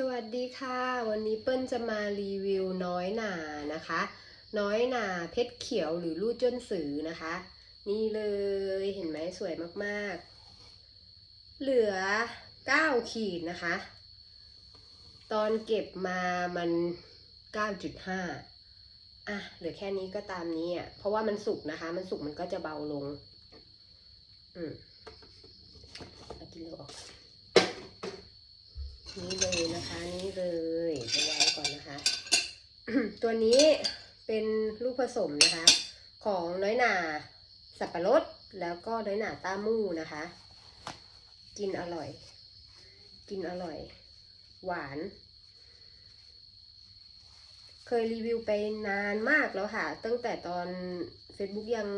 สวัสดีค่ะ วันนี้เปิ้ลจะมารีวิวน้อยหนานะคะ น้อยหนาเพชรเขียวหรือลูจ้นสือนะคะ นี่เลยเห็นไหมสวยมากๆ เหลือ 9 ขีดนะคะ ตอนเก็บมามัน 9.5 อะ เหลือแค่นี้ก็ตามนี้อะเพราะว่ามันสุกนะคะ มันสุกมันก็จะเบาลง อืมเอากิโลออก นี่เลยนะคะนี่เลยจะวางก่อนนะคะ ตัวนี้เป็นลูกผสมนะคะ ของน้อยหนาสับปะรดแล้วก็น้อยหนาต้ามู่นะคะ กินอร่อย กินอร่อย หวาน เคยรีวิวไปนานมากแล้วค่ะ ตั้งแต่ตอน Facebook ยัง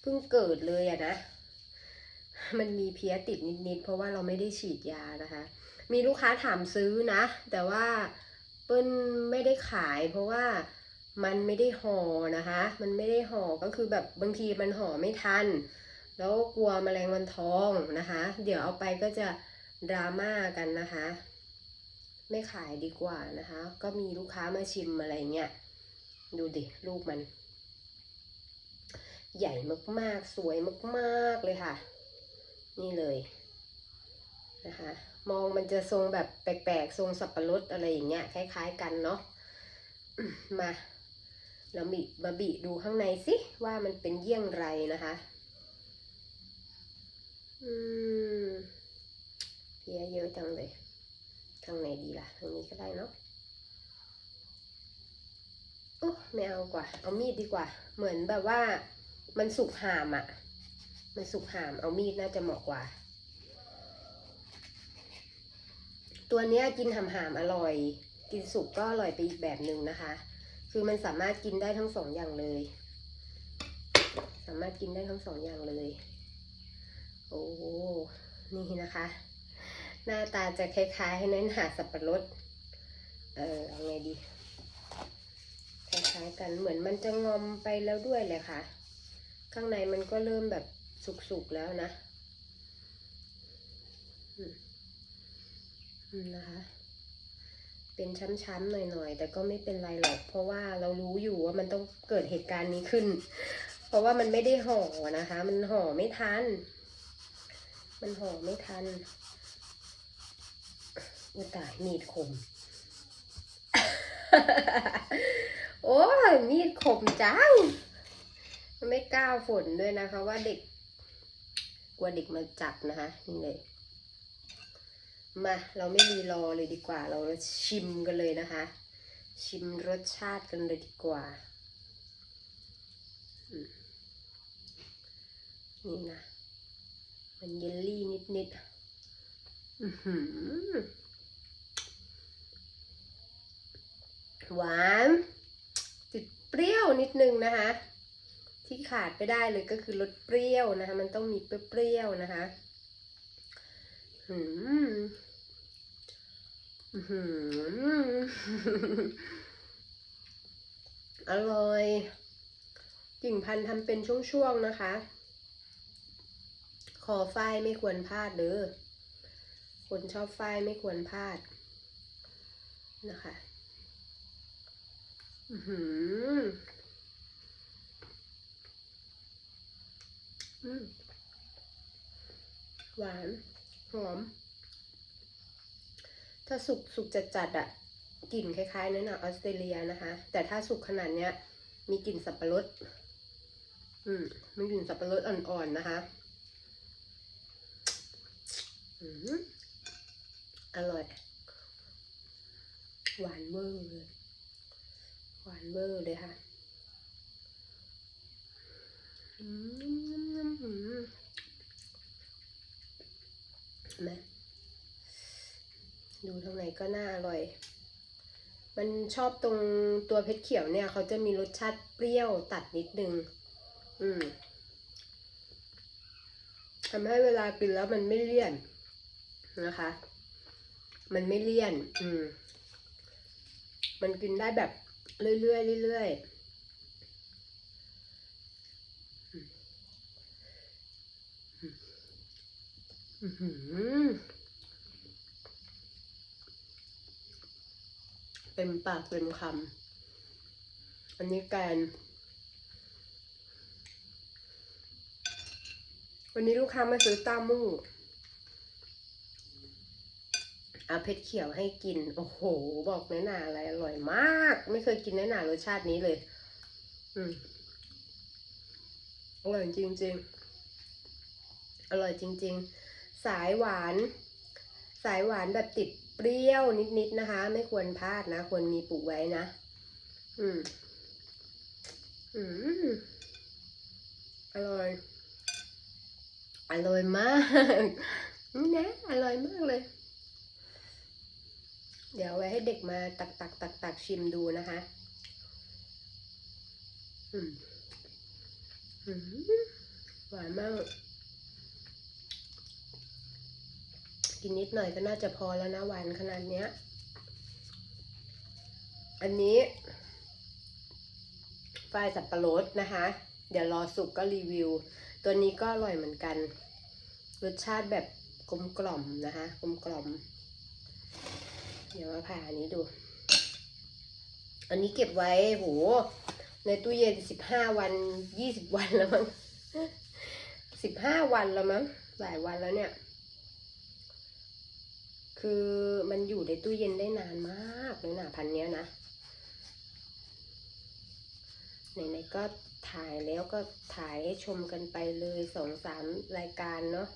เพิ่งเกิดเลยอะนะ มันมีเพี้ยติดนิดๆ เพราะว่าเราไม่ได้ฉีดยานะคะ มีลูกค้าถามซื้อนะ แต่ว่าเปิ้ลไม่ได้ขาย เพราะว่ามันไม่ได้ห่อนะคะ มันไม่ได้ห่อก็คือแบบบางทีมันห่อไม่ทัน แล้วกลัวแมลงวันทองนะคะ เดี๋ยวเอาไปก็จะดราม่ากันนะคะ ไม่ขายดีกว่านะคะ ก็มีลูกค้ามาชิมอะไรเงี้ยดูดิลูกมัน ใหญ่มากๆ สวยมากๆเลยค่ะ นี่เลยนะคะ มองมันจะทรงแบบแปลกๆ ทรงสับปะรดอะไรอย่างเงี้ยคล้าย ๆ กันเนาะมาเราบีมาบีดูข้างในสิว่ามันเป็นเยี่ยงไรนะคะอืมเพียเยอะจังเลยข้างในดีล่ะทางนี้ก็ได้เนาะโอ้ไม่เอากว่า เอามีดดีกว่า เหมือนแบบว่ามันสุกหามอะ่ะ มันสุกหามเอามีดน่าจะเหมาะกว่า ตัวเนี้ยกินหามอร่อย กินสุกก็อร่อยไปอีกแบบหนึ่งนะคะ คือมันสามารถกินได้ทั้งสองอย่างเลย สามารถกินได้ทั้งสองอย่างเลย โอ้นี่นะคะ หน้าตาจะคล้ายๆให้น้อยหนาสับปะรด เออเอาไงดีคล้ายๆกันเหมือนมันจะงอมไปแล้วด้วยเลยค่ะ ข้างในมันก็เริ่มแบบสุกๆแล้วนะ อืม นะคะ เป็นช้ำๆหน่อยๆ แต่ก็ไม่เป็นไรหรอก เพราะว่าเรารู้อยู่ว่ามันต้องเกิดเหตุการณ์นี้ขึ้น เพราะว่ามันไม่ได้ห่อนะคะ มันห่อไม่ทัน มันห่อไม่ทันอุตายมีดคม โอ้ยมีดคมจัง ไม่กล้าฝนด้วยนะคะ ว่าเด็ก กลัวเด็กมาจับนะคะนี่เลย มาเราไม่รีรอเลยดีกว่า เราชิมกันเลยนะคะ ชิมรสชาติกันเลยดีกว่า นี่นะ มันเยลลี่นิดๆอือหือหวานติดเปรี้ยวนิดนึงนะคะ ที่ขาดไปได้เลยก็คือรสเปรี้ยวนะคะ มันต้องมีเปรี้ยวๆนะคะ อืมอื้อร่อยกิ่งพันธุ์ทำเป็นช่วงๆนะคะคอฝ้ายไม่ควรพลาดเด้อคนชอบฝ้ายไม่ควรพลาดนะคะอือหืออืมหวาน หอม ถ้าสุกสุกจัดจัดอะกลิ่นคล้ายๆนั่นอะออสเตรเลียนะคะ แต่ถ้าสุกขนาดเนี้ย มีกลิ่นสับปะรด อืมมีกลิ่นสับปะรดอ่อนๆนะคะ อืมอร่อย หวานเวอร์เลย หวานเวอร์เลยค่ะ อืมเห็ นไหมดูทางไหนก็น่าอร่อย มันชอบตรงตัวเพชรเขียวเนี่ย เขาจะมีรสชาติเปรี้ยวตัดนิดนึง อืมทำให้เวลากินแล้วมันไม่เลี่ยนนะคะ มันไม่เลี่ยน อืม มันกินได้แบบเรื่อยๆเรื่อยๆอืมอืมอื้อหือ เต็มปากเต็มคำ อันนี้แกน วันนี้ลูกค้ามาซื้อต้ามู่อาเพชรเขียวให้กิน โอ้โห บอกน้อยหนาอะไรอร่อยมาก ไม่เคยกินน้อยหนารสชาตินี้เลย อืมอร่อยจริง ๆ อร่อยจริง ๆ สายหวาน สายหวานแบบติดเปรี้ยวนิดๆนะคะ ไม่ควรพลาดนะ ควรมีปลูกไว้นะ อืม อืม อร่อย อร่อยมากนี่นะอร่อยมากเลย เดี๋ยวไว้ให้เด็กมาตักตักตักตักชิมดูนะคะอืมอืมหวานมาก กินนิดหน่อยก็น่าจะพอแล้วนะหวานขนาดเนี้ย อันนี้ฝ้ายสับปะรดนะคะ เดี๋ยวรอสุกก็รีวิว ตัวนี้ก็อร่อยเหมือนกัน รสชาติแบบกลมกล่อมนะคะกลมกล่อม เดี๋ยวมาผ่าอันนี้ดู อันนี้เก็บไว้โหในตู้เย็นสิบห้าวันยี่สิบวันแล้วมั้งสิบห้าวันแล้วมั้งหลายวันแล้วเนี่ย คือมันอยู่ในตู้เย็นได้นานมากเลยนะพันเนี้ยนะไหนๆก็ถ่ายแล้วก็ถ่ายให้ชมกันไปเลยสองสามรายการเนาะ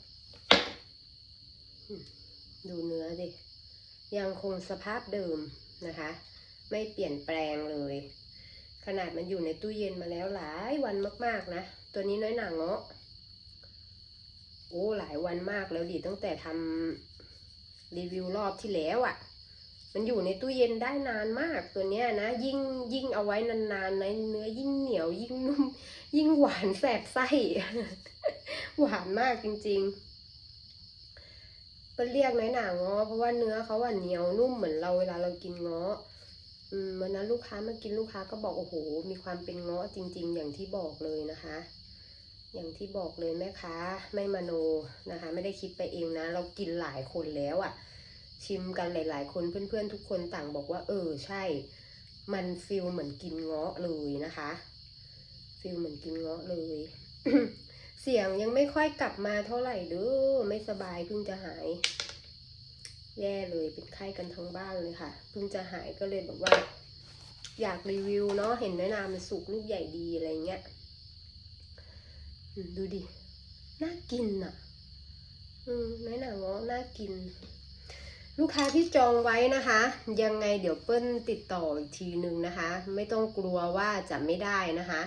ดูเนื้อดิ ยังคงสภาพเดิมนะคะ ไม่เปลี่ยนแปลงเลย ขนาดมันอยู่ในตู้เย็นมาแล้วหลายวันมากๆนะ ตัวนี้น้อยหนาเงาะโอ้หลายวันมากแล้วดิตั้งแต่ทำ รีวิวรอบที่แล้วอะ่ะ มันอยู่ในตู้เย็นได้นานมากตัวเนี้ยนะ ยิ่งยิ่งเอาไว้นานๆในเนื้อยิ่งเหนียวยิ่งนุ่ม ยิ่งหวานแสบไส้ หวานมากจริงๆเป็นเรียกน้อยหนาเงาะเพราะว่าเนื้อเขาอะเหนียวนุ่มเหมือนเราเวลาเรากินเงาะอืมวันนั้นลูกค้ามากินลูกค้าก็บอกโอ้โหมีความเป็นเงาะจริง ๆ อย่างที่บอกเลยนะคะ อย่างที่บอกเลยแม่ค้าไม่มโนนะคะ ไม่ได้คิดไปเองนะ เรากินหลายคนแล้วอะ่ะ ชิมกันหลาย ๆ คนเพื่อน ๆ ทุกคนต่างบอกว่า เออใช่ มันฟิลเหมือนกินเงาะเลยนะคะฟิลเหมือนกินเงาะเลย เสียงยังไม่ค่อยกลับมาเท่าไหร่เด้อไม่สบายเพิ่งจะหาย แย่เลยเป็นไข้กันทั้งบ้านเลยค่ะเพิ่งจะหายก็เลยแบบว่า อยากรีวิวเนาะเห็นน้อยนามันสุกลูกใหญ่ดีอะไรเงี้ย ดูดิ น่ากินอะ อืมน้อยหนางาน่ากิน ลูกค้าที่จองไว้นะคะ ยังไงเดี๋ยวเปิ้ลติดต่ออีกทีนึงนะคะ ไม่ต้องกลัวว่าจะไม่ได้นะคะ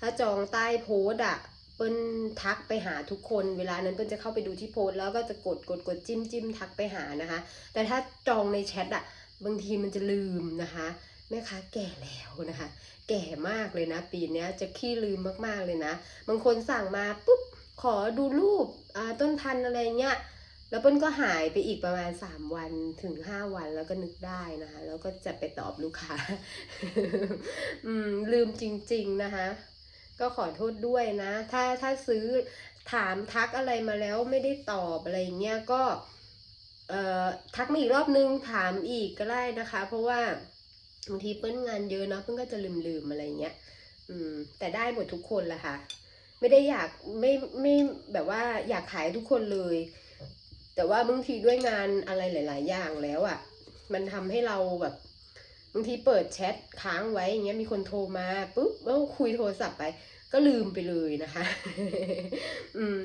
ถ้าจองใต้โพสต์อะเปิ้ลทักไปหาทุกคนเวลานั้นเปิ้ลจะเข้าไปดูที่โพส์แล้วก็จะกดกดกดจิ้มจิ้มทักไปหานะคะ แต่ถ้าจองในแชทอะบางทีมันจะลืมนะคะ แม่ค้าแก่แล้วนะคะ แก่มากเลยนะ ปีนี้จะขี้ลืมมากๆเลยนะ บางคนสั่งมาปุ๊บขอดูรูปต้นพันอะไรเงี้ยแล้วเปิ้ลก็หายไปอีกประมาณ 3 วันถึง 5 วันแล้วก็นึกได้นะคะ แล้วก็จะไปตอบลูกค้า อืม ลืมจริง ๆนะคะ ก็ขอโทษด้วยนะ ถ้าถ้าซื้อถามทักอะไรมาแล้วไม่ได้ตอบอะไรเงี้ยก็ เอ่อทักมาอีกรอบนึงถามอีกก็ได้นะคะ เพราะว่า บางทีเปิ้ลงานเยอะเนาะเปิ้ลก็จะลืมๆอะไรเงี้ย อืม แต่ได้หมดทุกคนแหละค่ะ ไม่ได้อยากไม่ไม่แบบว่าอยากขายทุกคนเลย แต่ว่าบางทีด้วยงานอะไรหลาย ๆ อย่างแล้วอะ่ะ มันทำให้เราแบบบางทีเปิดแชทค้างไว้อย่างเงี้ยมีคนโทรมาปุ๊บแล้วคุยโทรศัพท์ไป ก็ลืมไปเลยนะคะ อืม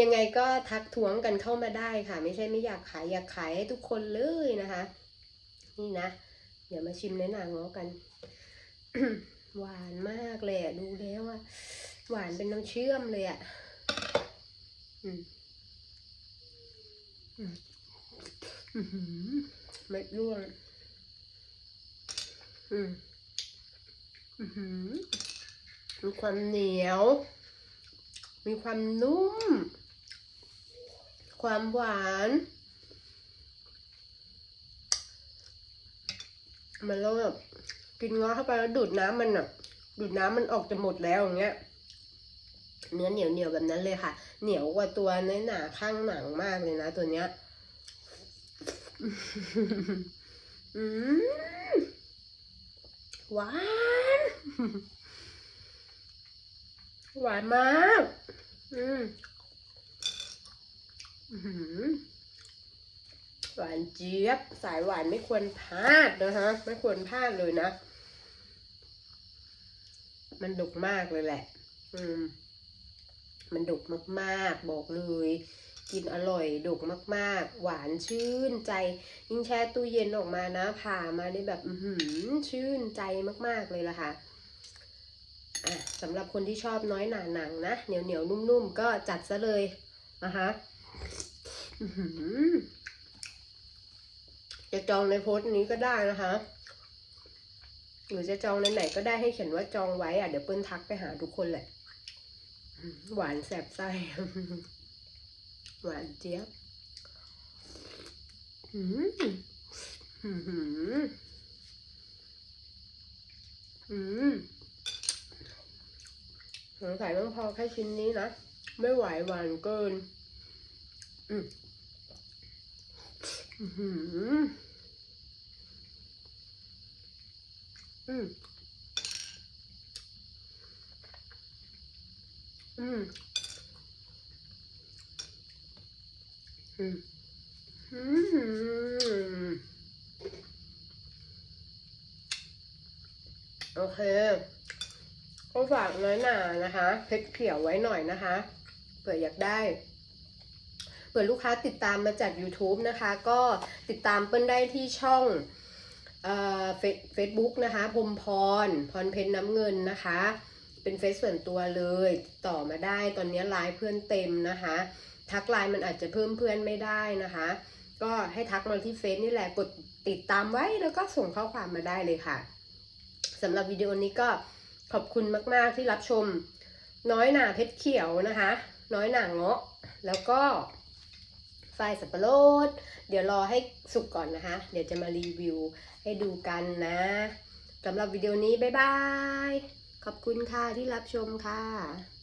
ยังไงก็ทักท้วงกันเข้ามาได้ค่ะ ไม่ใช่ไม่อยากขายอยากขายให้ทุกคนเลยนะคะ นี่นะ เดี๋ยวมาชิมเนื้อหนังง้อกัน หวานมากเลยอะดูแล้วอะหวานเป็นน้ำเชื่อมเลยอะอืมอืมอื้อหือเม็ดร่วงอืมอือหือมีความเหนียว มีความนุ่ม ความหวาน มันแล้วแบบกินง้อเข้าไปแล้วดูดน้ำมันอะ ดูดน้ำมันออกจะหมดแล้วอย่างเงี้ย เนื้อเหนียวเหนียวๆแบบนั้นเลยค่ะ เหนียวกว่าตัวเนื้อหนาข้างหนังมากเลยนะตัวเนี้ย อืมหวานหวานมาก อืม อื้อ หวานเจี๊ยบ สายหวานไม่ควรพลาดนะคะ ไม่ควรพลาดเลยนะ มันดุกมากเลยแหละ อืม มันดุกมากๆ บอกเลย กินอร่อยดุกมาก ๆ หวานชื่นใจ ยิ่งแช่ตู้เย็นออกมานะผ่ามาได้แบบอือหือชื่นใจมากๆเลยล่ะค่ะอะสำหรับคนที่ชอบน้อยหนาหนังนะเหนียวเหนียวนุ่มๆ ก็จัดซะเลยนะคะอื้อหือ จะจองในโพสต์นี้ก็ได้นะคะ หรือจะจองในไหนก็ได้ให้เขียนว่าจองไว้อะเดี๋ยวเปิ้ลทักไปหาทุกคนแหละ หวานแสบไส้หวานเจี๊ยบอืมอืมอืมสงสัยต้องพอแค่ชิ้นนี้นะ ไม่ไหวหวานเกิน อืม อื้อหืออืมอืมอืมอืมโอเคก็ฝากน้อยหนานะคะเพชรเขียวไว้หน่อยนะคะเผื่ออยากได้ เปิดลูกค้าติดตามมาจาก YouTube นะคะ ก็ติดตามเปิ้ลได้ที่ช่องเอ่อเฟซบุ๊กนะคะพรมพร พรเพนน้ำเงินนะคะ เป็นเฟซส่วนตัวเลยติดต่อมาได้ตอนนี้ไลน์เพื่อนเต็มนะคะ ทักไลน์มันอาจจะเพิ่มเพื่อนไม่ได้นะคะ ก็ให้ทักมาที่เฟซนี่แหละกดติดตามไว้แล้วก็ส่งข้อความมาได้เลยค่ะสำหรับวิดีโอนี้ก็ขอบคุณมาก ๆ ที่รับชมน้อยหนาเพชรเขียวนะคะ น้อยหนาเงาะ แล้วก็ ฝ้ายสับปะรด เดี๋ยวรอให้สุกก่อนนะคะ เดี๋ยวจะมารีวิวให้ดูกันนะสำหรับวิดีโอนี้ บ๊ายบาย ขอบคุณค่ะที่รับชมค่ะ